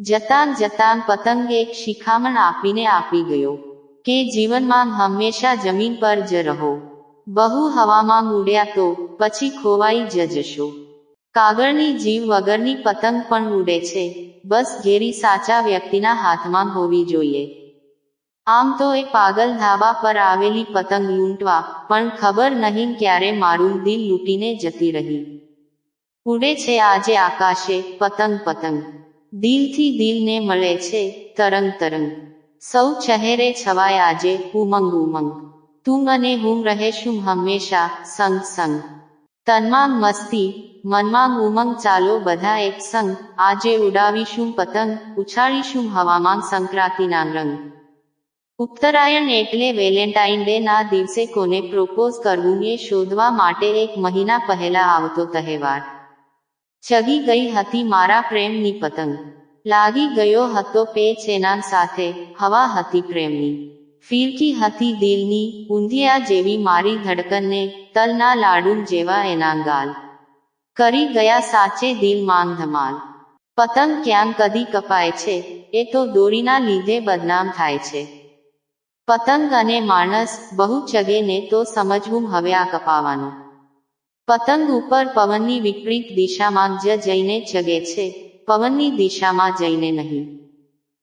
જતાં જતાં પતંગ એક શિખામણ આપીને આપી ગયો કે જીવનમાં હંમેશા જમીન પર જ રહો. બહુ હવામાં ઉડ્યા તો પછી ખોવાઈ જ જશો. કાગળની જીવ વગરની પતંગ પણ ઉડે છે. બસ ઘેરી સાચા વ્યક્તિના હાથમાં હોવી જોઈએ. આમ તો એ પાગલ ધાબા પર આવેલી પતંગ લૂંટવા પણ ખબર નહીં ક્યારે મારું દિલ લૂંટીને જતી રહી. ઉડે છે આજે આકાશે પતંગ પતંગ. દિલથી દિલને મળે છે તરંગ તરંગ. સૌ ચહેરે છવાય આજે ઉમંગ ઉમંગ. તું અને હું રહેશું હંમેશા સંગ સંગ. તનમાં મસ્તી મનમાં ઉમંગ ચાલો બધા એક સંગ. આજે ઉડાવીશું પતંગ, ઉછાળીશું હવામાં સંક્રાંતિના રંગ. ઉત્તરાયણ એટલે વેલેન્ટાઇન ડે ના દિવસે કોને પ્રોપોઝ કરવું એ શોધવા માટે એક મહિના પહેલા આવતો તહેવાર. ચગી ગઈ હતી મારા પ્રેમની પતંગ. લાગી ગયો હતો પેચ એના સાથે, હવા હતી પ્રેમની. ફીરકી હતી દિલની, ઊંધિયા જેવી મારી ધડકનને, તલના લાડુ જેવા એના ગાલ. કરી ગયા સાચે દિલ માંગ ધમાલ. પતંગ ક્યાં કદી કપાય છે, એ તો દોરીના લીધે બદનામ થાય છે. પતંગ અને માણસ, બહુ ચગે ને તો સમજવું હવે આ કપાવાનું. પતંગ ઉપર પવનની વિપરીત દિશામાં જ જઈને ચગે છે. પવનની દિશામાં જઈને નહીં.